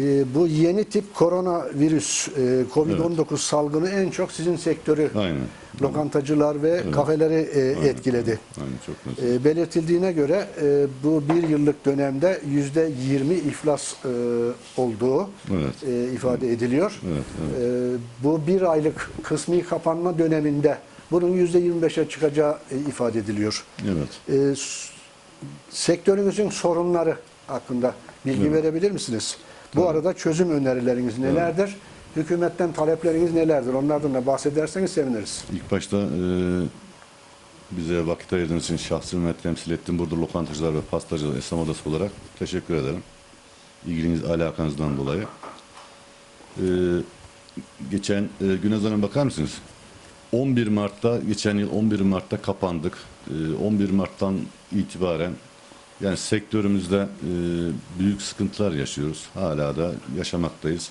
Ee, bu yeni tip koronavirüs, e, Covid-19 salgını en çok sizin sektörü, Aynen. lokantacılar ve kafeleri e, Aynen. etkiledi. Aynen çok. E, belirtildiğine göre e, bu bir yıllık dönemde yüzde 20 iflas e, olduğu Evet. e, ifade ediliyor. Evet, E, bu bir aylık kısmi kapanma döneminde bunun yüzde 25'e çıkacağı e, ifade ediliyor. Evet. E, s- sektörünüzün sorunları hakkında bilgi verebilir misiniz? Bu arada çözüm önerileriniz nelerdir? Hükümetten talepleriniz nelerdir? Onlardan da bahsederseniz seviniriz. İlk başta e, bize vakit ayırdığınız için şahsımı temsil ettim. Burada lokantacılar ve pastacılar esnaf odası olarak teşekkür ederim. İlginiz, alakanızdan dolayı. E, geçen e, güne zaman bakar mısınız? 11 Mart'ta, geçen yıl 11 Mart'ta kapandık. E, 11 Mart'tan itibaren yani sektörümüzde e, büyük sıkıntılar yaşıyoruz. Hala da yaşamaktayız.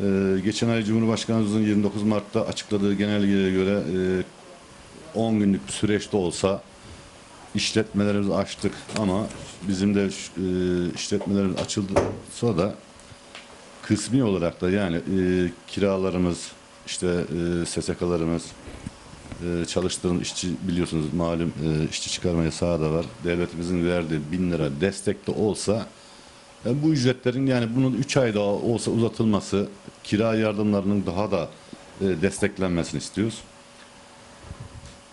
Ee, geçen ay Cumhurbaşkanımızın 29 Mart'ta açıkladığı genelgeye göre e, 10 günlük bir süreçte olsa işletmelerimizi açtık ama bizim de e, işletmelerimiz açıldı sonra da kısmi olarak da yani e, kiralarımız işte e, SSK'larımız e, işçi biliyorsunuz malum e, işçi çıkarma yasağı da var. Devletimizin verdiği bin lira destek de olsa e, bu ücretlerin yani bunun 3 ay daha olsa uzatılması, kira yardımlarının daha da e, desteklenmesini istiyoruz.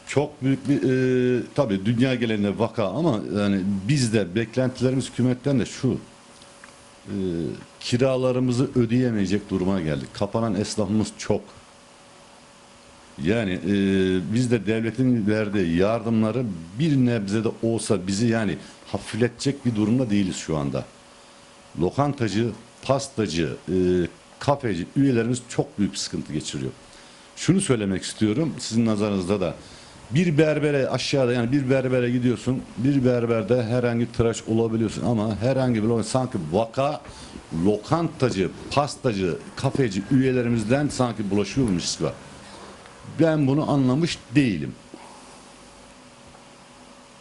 Çok büyük bir e, tabii dünya genelinde vaka ama yani biz de beklentilerimiz hükümetten de şu e, kiralarımızı ödeyemeyecek duruma geldik. Kapanan esnafımız çok. Yani e, biz de devletin verdiği yardımları bir nebze de olsa bizi yani hafifletecek bir durumda değiliz şu anda lokantacı, pastacı, e, kafeci üyelerimiz çok büyük bir sıkıntı geçiriyor. Şunu söylemek istiyorum sizin nazarınızda da bir berbere aşağıda yani bir berbere gidiyorsun bir berberde herhangi tıraş olabiliyorsun ama herhangi bir sanki vaka lokantacı, pastacı, kafeci üyelerimizden sanki bulaşıyormuş var. Ben bunu anlamış değilim.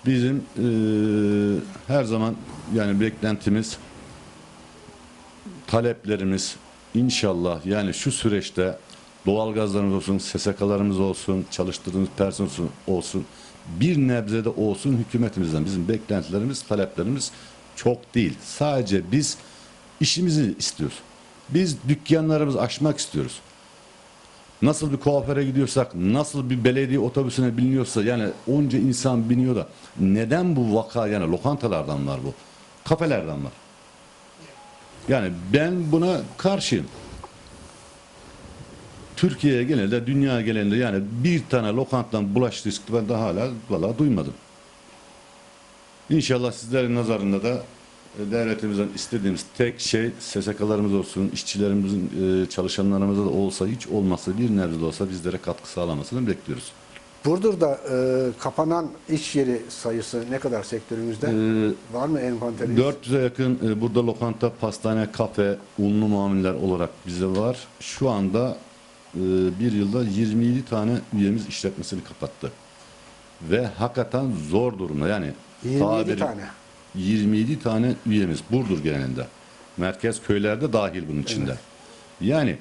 Bizim e, her zaman yani beklentimiz taleplerimiz inşallah yani şu süreçte doğalgazlarımız olsun, SSK'larımız olsun, çalıştırdığımız personel olsun, olsun bir nebze de olsun hükümetimizden bizim beklentilerimiz, taleplerimiz çok değil. Sadece biz işimizi istiyoruz. Biz dükkanlarımızı açmak istiyoruz. Nasıl bir kuaföre gidiyorsak, nasıl bir belediye otobüsüne biniyorsa yani onca insan biniyor da neden bu vaka yani lokantalardan var bu? Kafelerden var. Yani ben buna karşıyım. Türkiye'ye genelde, dünya genelinde yani bir tane lokantadan bulaştığı riski ben daha hala valla duymadım. İnşallah sizlerin nazarında da devletimizden istediğimiz tek şey SSK'larımız olsun, işçilerimizin, e, çalışanlarımızda da olsa hiç olmazsa bir nebze olsa bizlere katkı sağlamasını bekliyoruz. Burdur'da e, kapanan iş yeri sayısı ne kadar sektörümüzde? Ee, Var mı envanteriniz? 400'e yakın e, burada lokanta, pastane, kafe, unlu mamuller olarak bize var. Şu anda e, bir yılda 27 tane üyemiz işletmesini kapattı. Ve hakikaten zor durumda. Yani 27 tabiri- tane. 27 tane üyemiz Burdur genelinde. Merkez köylerde dahil bunun içinde. Yani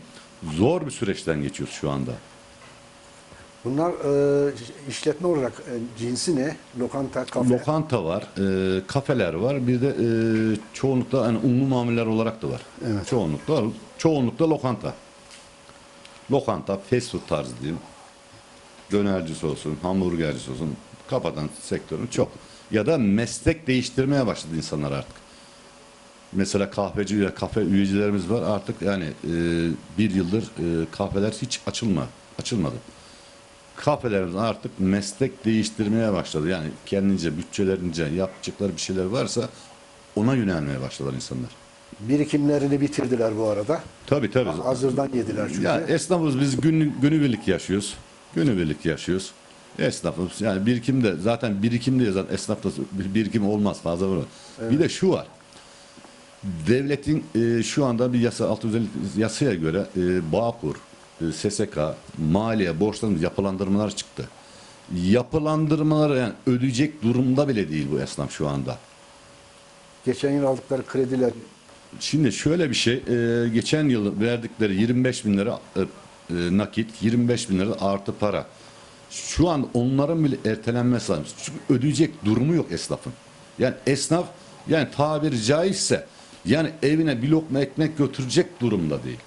zor bir süreçten geçiyoruz şu anda. Bunlar e, işletme olarak e, cinsi ne? Lokanta, kafe. Lokanta var, e, kafeler var, bir de e, çoğunlukla hani unlu mamuller olarak da var. Evet. Çoğunlukla, çoğunlukla lokanta. Lokanta, fast food tarzı diyeyim. Dönercisi olsun, hamburgercisi olsun, kapatan sektörün çok. Ya da meslek değiştirmeye başladı insanlar artık. Mesela kahveci ve kafe üyecilerimiz var artık yani e, bir yıldır e, kahveler hiç açılma, açılmadı kafelerimiz artık meslek değiştirmeye başladı. Yani kendince, bütçelerince yapacakları bir şeyler varsa ona yönelmeye başladılar insanlar. Birikimlerini bitirdiler bu arada. Tabii tabii. Hazırdan yediler çünkü. Ya esnafız biz gün, günübirlik yaşıyoruz. Günübirlik yaşıyoruz. Esnafımız yani birikim de zaten birikim de zaten esnafta bir- birikim olmaz fazla var. Bir de şu var. Devletin e, şu anda bir yasa 650 yasaya göre e, Bağkur, e, SSK, maliye borçlarımız yapılandırmalar çıktı. Yapılandırmaları yani ödeyecek durumda bile değil bu esnaf şu anda. Geçen yıl aldıkları krediler Şimdi şöyle bir şey, e, geçen yıl verdikleri 25 bin lira e, e, nakit, 25 bin lira artı para. Şu an onların bile ertelenmesi lazım. Çünkü ödeyecek durumu yok esnafın. Yani esnaf, yani tabiri caizse, yani evine bir lokma ekmek götürecek durumda değil.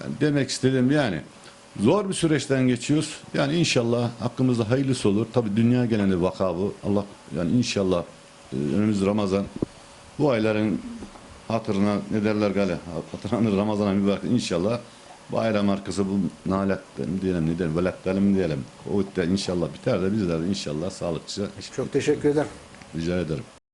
Yani demek istediğim yani zor bir süreçten geçiyoruz. Yani inşallah hakkımızda hayırlısı olur. Tabii dünya genelinde vaka bu. Allah yani inşallah e, önümüz Ramazan. Bu ayların hatırına ne derler gale hatırına Ramazan'a mübarek inşallah bayram arkası bu naletler mi diyelim ne diyelim veletler mi diyelim Covid'de inşallah biter de bizler de inşallah sağlıkçı Çok teşekkür ederim. rica ederim.